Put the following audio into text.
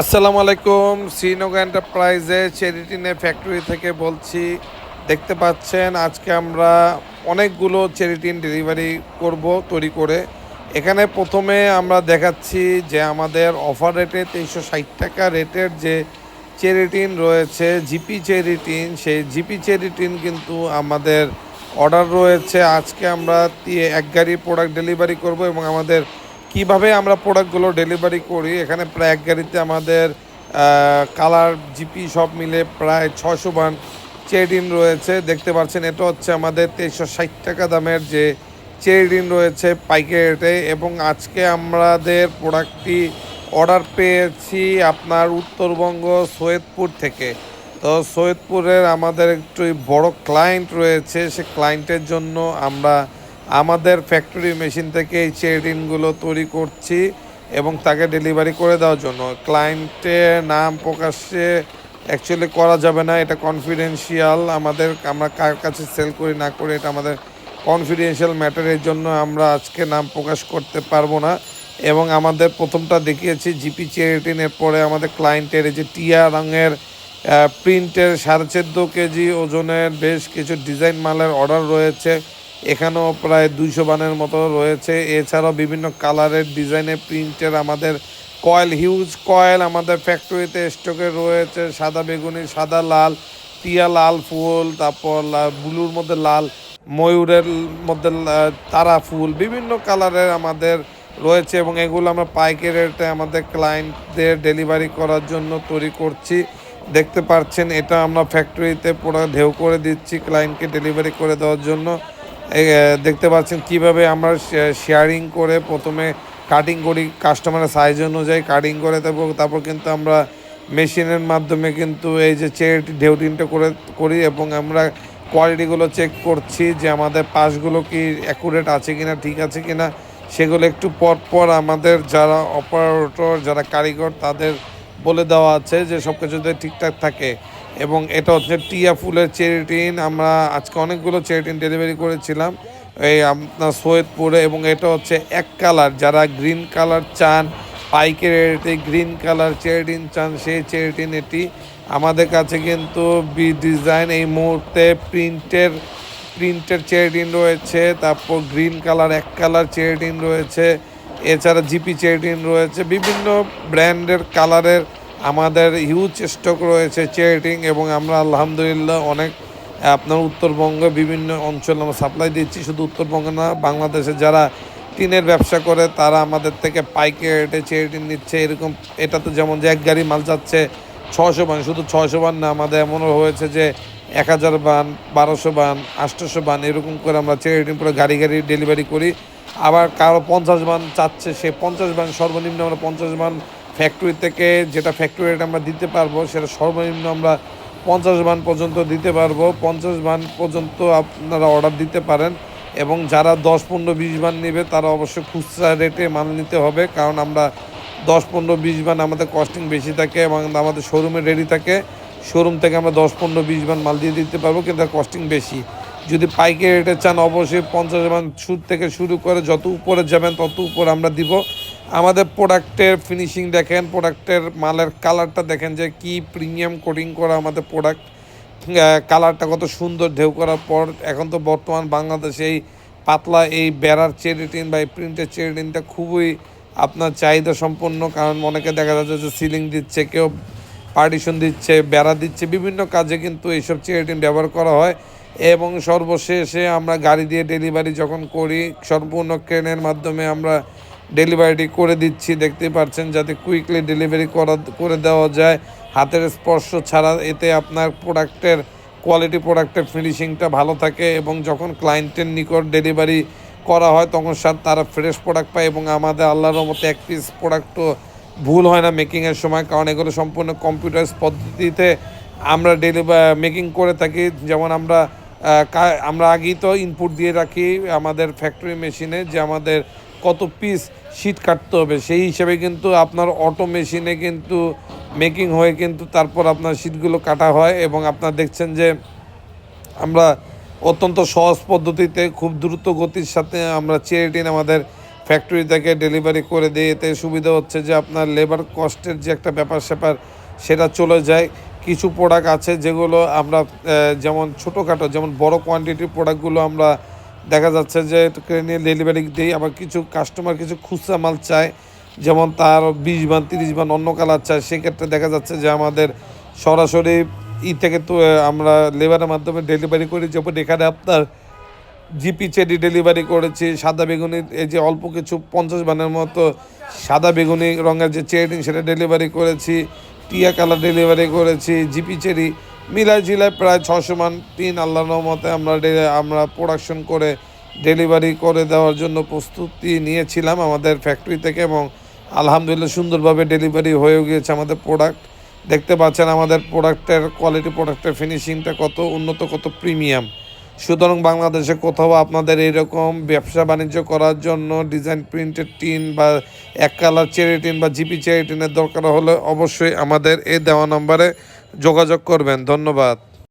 আসসালামু আলাইকুম শ্রীনগর এন্টারপ্রাইজে চেরিটিনের ফ্যাক্টরি থেকে বলছি, দেখতে পাচ্ছেন আজকে আমরা অনেকগুলো চেরিটিন ডেলিভারি করব, তৈরি করে। এখানে প্রথমে আমরা দেখাচ্ছি যে আমাদের অফার রেটে তেইশশো ষাট টাকা রেটের যে চেরিটিন রয়েছে জিপি চেরিটিন সেই জিপি চেরিটিন কিন্তু আমাদের অর্ডার রয়েছে। আজকে আমরা এক গাড়ি প্রোডাক্ট ডেলিভারি করব এবং আমাদের কীভাবে আমরা প্রোডাক্টগুলো ডেলিভারি করি? এখানে প্রায় এক গাড়িতে আমাদের কালার জিপি সব মিলে প্রায় ছশো বান চেরিটিন রয়েছে। দেখতে পাচ্ছেন, এটা হচ্ছে আমাদের তেইশশো ষাট টাকা দামের যে চেরিটিন রয়েছে পাইকারি রেটে এবং আজকে আমাদের প্রোডাক্টটি অর্ডার পেয়েছি আপনার উত্তরবঙ্গ সৈয়দপুর থেকে। তো সৈয়দপুরের আমাদের একটু বড় ক্লায়েন্ট রয়েছে, সে ক্লায়েন্টের জন্য আমরা আমাদের ফ্যাক্টরি মেশিন থেকে এই চেরিনগুলো তৈরি করছি এবং তাকে ডেলিভারি করে দেওয়ার জন্য। ক্লায়েন্টের নাম প্রকাশ্যে অ্যাকচুয়ালি করা যাবে না, এটা কনফিডেন্সিয়াল আমাদের, আমরা কার কাছে সেল করি না করি, এটা আমাদের কনফিডেন্সিয়াল ম্যাটারের জন্য আমরা আজকে নাম প্রকাশ করতে পারব না। এবং আমাদের প্রথমটা দেখিয়েছি জিপি চেরিটিনের পরে আমাদের ক্লায়েন্টের এই যে টিয়া রঙের প্রিন্টের সাড়ে চোদ্দ কেজি ওজনের বেশ কিছু ডিজাইন মালের অর্ডার রয়েছে। এখানেও প্রায় দুইশো বানের মতো রয়েছে। এছাড়াও বিভিন্ন কালারের ডিজাইনের প্রিন্টের আমাদের কয়েল, হিউজ কয়েল আমাদের ফ্যাক্টরিতে স্টকে রয়েছে। সাদা বেগুনি, সাদা লাল টিয়া লাল ফুল, তারপর ব্লুর মধ্যে লাল, ময়ূরের মধ্যে তারা ফুল, বিভিন্ন কালারের আমাদের রয়েছে এবং এগুলো আমরা পাইকারি রেটে আমাদের ক্লায়েন্টদের ডেলিভারি করার জন্য তৈরি করছি। দেখতে পাচ্ছেন, এটা আমরা ফ্যাক্টরিতে পুরো ঢেউ করে দিচ্ছি ক্লায়েন্টকে ডেলিভারি করে দেওয়ার জন্য। দেখতে পাচ্ছেন কীভাবে আমরা শেয়ারিং করে প্রথমে কাটিং করি কাস্টমারের সাইজ অনুযায়ী কাটিং করে, তারপর তারপর কিন্তু আমরা মেশিনের মাধ্যমে কিন্তু এই যে চেয়ারটি ঢেউটিনটা করে, করি এবং আমরা কোয়ালিটিগুলো চেক করছি যে আমাদের পাশগুলো কি অ্যাকুরেট আছে কিনা, ঠিক আছে কিনা। সেগুলো একটু পর পর আমাদের যারা অপারেটর যারা কারিগর, তাদের বলে দেওয়া আছে যে সব কিছু যাতে ঠিকঠাক থাকে। এবং এটা হচ্ছে টিয়া ফুলের চেরিটিন আমরা আজকে অনেকগুলো চেরিটিন ডেলিভারি করেছিলাম। এই আপনার সৈয়দপুরে এবং এটা হচ্ছে এক কালার যারা গ্রিন কালার চান, পাইকের রেটে গ্রিন কালার চেরিটিন চান, সেই চেরিটিন এটি আমাদের কাছে কিন্তু বি ডিজাইন এই মুহূর্তে প্রিন্টের প্রিন্টের চেরিটিন রয়েছে। তারপর গ্রিন কালার এক কালার চেরিটিন রয়েছে। এছাড়া জিপি চেরিটিন রয়েছে। বিভিন্ন ব্র্যান্ডের কালারের আমাদের হিউজ স্টক রয়েছে চেরিটিং এবং আমরা আলহামদুলিল্লাহ অনেক, আপনার উত্তরবঙ্গে বিভিন্ন অঞ্চলে আমরা সাপ্লাই দিচ্ছি। শুধু উত্তরবঙ্গে না, বাংলাদেশে যারা টিনের ব্যবসা করে, তারা আমাদের থেকে পাইকে রেটে চেরিটিন নিচ্ছে। এরকম এটা তো যেমন যে এক গাড়ি মাল যাচ্ছে ছশো বান, শুধু ছশো বান না, আমাদের এমনও হয়েছে যে এক হাজার বান, বারোশো বান, আটশোশো বান, এরকম করে আমরা চেরিটিন পুরো গাড়ি গাড়ি ডেলিভারি করি। আবার কারও পঞ্চাশ বান চাচ্ছে, সে পঞ্চাশ বান, সর্বনিম্ন আমরা পঞ্চাশ বান ফ্যাক্টরি থেকে যেটা ফ্যাক্টরি রেট আমরা দিতে পারব, সেটা সর্বনিম্ন আমরা পঞ্চাশ বান পর্যন্ত দিতে পারব। পঞ্চাশ বান পর্যন্ত আপনারা অর্ডার দিতে পারেন এবং যারা দশ, পনেরো, বিশ বান নেবে, তারা অবশ্যই খুচরা রেটে মাল নিতে হবে। কারণ আমরা দশ, পনেরো, বিশ বান আমাদের কস্টিং বেশি থাকে এবং আমাদের শোরুমে রেডি থাকে। শোরুম থেকে আমরা দশ, পনেরো, বিশ বান মাল দিয়ে দিতে পারব, কিন্তু কস্টিং বেশি। যদি পাইকারি রেটে চান, অবশ্যই পঞ্চাশ মান সুদ থেকে শুরু করে যত উপরে যাবেন, তত উপরে আমরা দিব। আমাদের প্রোডাক্টের ফিনিশিং দেখেন, প্রোডাক্টের মালের কালারটা দেখেন যে কি প্রিমিয়াম কোটিং করা আমাদের প্রোডাক্ট। কালারটা কত সুন্দর ঢেউ করার পর, এখন তো বর্তমান বাংলাদেশে এই পাতলা এই বেড়ার চেরিটিন বা এই প্রিন্টের চেরিটিনটা খুবই আপনার চাহিদা সম্পন্ন, কারণ অনেকে দেখা যাচ্ছে যে সিলিং দিচ্ছে, কেউ পার্টিশন দিচ্ছে, বেড়া দিচ্ছে, বিভিন্ন কাজে কিন্তু এইসব চেয়ারটিন ব্যবহার করা হয়। এবং সর্বশেষে আমরা গাড়ি দিয়ে ডেলিভারি যখন করি, সম্পূর্ণ ক্রেনের মাধ্যমে আমরা ডেলিভারিটি করে দিচ্ছি দেখতে পাচ্ছেন যাতে কুইকলি ডেলিভারি করা, করে দেওয়া যায়। হাতের স্পর্শ ছাড়া এতে আপনার প্রোডাক্টের কোয়ালিটি প্রোডাক্টের ফিনিশিংটা ভালো থাকে এবং যখন ক্লায়েন্টের নিকট ডেলিভারি করা হয়, তখন সার তারা ফ্রেশ প্রোডাক্ট পায় এবং আমাদের আল্লাহর মতো এক পিস প্রোডাক্টও ভুল হয় না মেকিংয়ের সময়। কারণ এগুলো সম্পূর্ণ কম্পিউটার পদ্ধতিতে আমরা ডেলিভার মেকিং করে থাকি। যেমন আমরা আমরা আগেই তো ইনপুট দিয়ে রাখি আমাদের ফ্যাক্টরি মেশিনে যে আমাদের কত পিস শিট কাটতে হবে, সেই হিসাবে কিন্তু আপনার অটো মেশিনে কিন্তু মেকিং হয়ে কিন্তু তারপর আপনার শিটগুলো কাটা হয় এবং আপনার দেখছেন যে আমরা অত্যন্ত সহজ পদ্ধতিতে খুব দ্রুত গতির সাথে আমরা চেরিটিন আমাদের ফ্যাক্টরি থেকে ডেলিভারি করে দিয়ে এতে সুবিধা হচ্ছে যে আপনার লেবার কস্টের যে একটা ব্যাপার স্যাপার সেটা চলে যায়। কিছু প্রোডাক্ট আছে যেগুলো আমরা যেমন ছোটোখাটো, যেমন বড় কোয়ান্টিটির প্রোডাক্টগুলো আমরা দেখা যাচ্ছে যে নিয়ে ডেলিভারি দিই, আবার কিছু কাস্টমার কিছু খুচরা মাল চায়, যেমন তার বিশ বান, তিরিশ বান অন্য কালার চায়, সেক্ষেত্রে দেখা যাচ্ছে যে আমাদের সরাসরি ই থেকে তো আমরা লেবারের মাধ্যমে ডেলিভারি করি যেমন এখানে আপনার জিপি চেরি ডেলিভারি করেছি, সাদা বেগুনি, এই যে অল্প কিছু পঞ্চাশ বানের মতো সাদা বেগুনি রঙের যে চেরি, সেটা ডেলিভারি করেছি, টিয়া কালার ডেলিভারি করেছি, জিপি চেরি মিলাই জিলাই প্রায় ছশো মান, তিন আল্লাহ রহমতে আমরা আমরা প্রোডাকশন করে ডেলিভারি করে দেওয়ার জন্য প্রস্তুতি নিয়েছিলাম আমাদের ফ্যাক্টরি থেকে এবং আলহামদুলিল্লাহ সুন্দরভাবে ডেলিভারি হয়েও গিয়েছে আমাদের প্রোডাক্ট দেখতে পাচ্ছেন আমাদের প্রোডাক্টের কোয়ালিটি প্রোডাক্টের ফিনিশিংটা কত উন্নত, কত প্রিমিয়াম সুতরাং বাংলাদেশে কোথাও আপনাদের এইরকম ব্যবসা বাণিজ্য করার জন্য ডিজাইন প্রিন্টেড টিন বা এক কালার চেরি টিন বা জিপি চেরি টিনের দরকার হলে অবশ্যই আমাদের এই দেওয়া নম্বরে যোগাযোগ করবেন ধন্যবাদ।